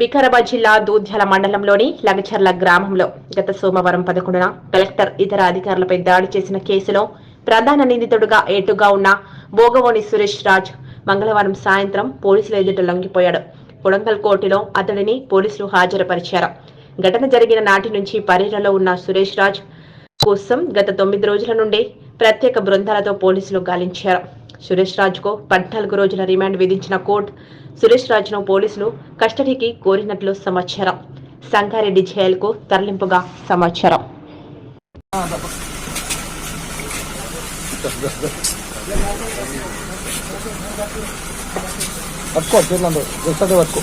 వికారాబాద్ జిల్లా దూధ్యాల మండలంలోని లగచర్ల గ్రామంలో గత సోమవారం పదకొండున కలెక్టర్ ఇతర అధికారులపై దాడి చేసిన కేసులో ప్రధాన నిందితుడుగా ఏటుగా ఉన్న భోగవోని సురేష్ రాజ్ మంగళవారం సాయంత్రం పోలీసుల ఎదుట లొంగిపోయాడు. కొడంగల్ కోర్టులో అతడిని పోలీసులు హాజరుపరిచారు. ఘటన జరిగిన నాటి నుంచి పర్యటనలో ఉన్న సురేష్ రాజ్ కోసం గత తొమ్మిది రోజుల నుండి ప్రత్యేక బృందాలతో పోలీసులు గాలించారు. సురేష్ రాజ్కు పద్నాలుగు రోజుల రిమాండ్ విధించిన కోర్టు సురేష్ రాజ్ను పోలీసులు కస్టడీకి కోరినట్లు సమాచారం. సంగారెడ్డి జైలుకు తరలింపుగా సమాచారం. పట్టుకో చేతులందు పట్టుకో.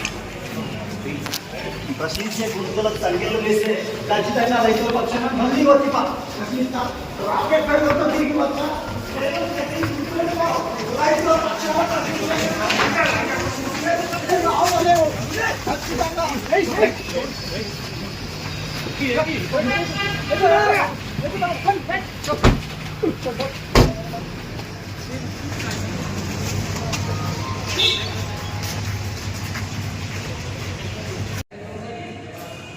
बशीचे गुरुकुला चांगले लेसे त्याची त्याच्या आलायचं पक्षांना म्हणली होती पा राकेट काय करतो ती की पक्षा Hey, hey!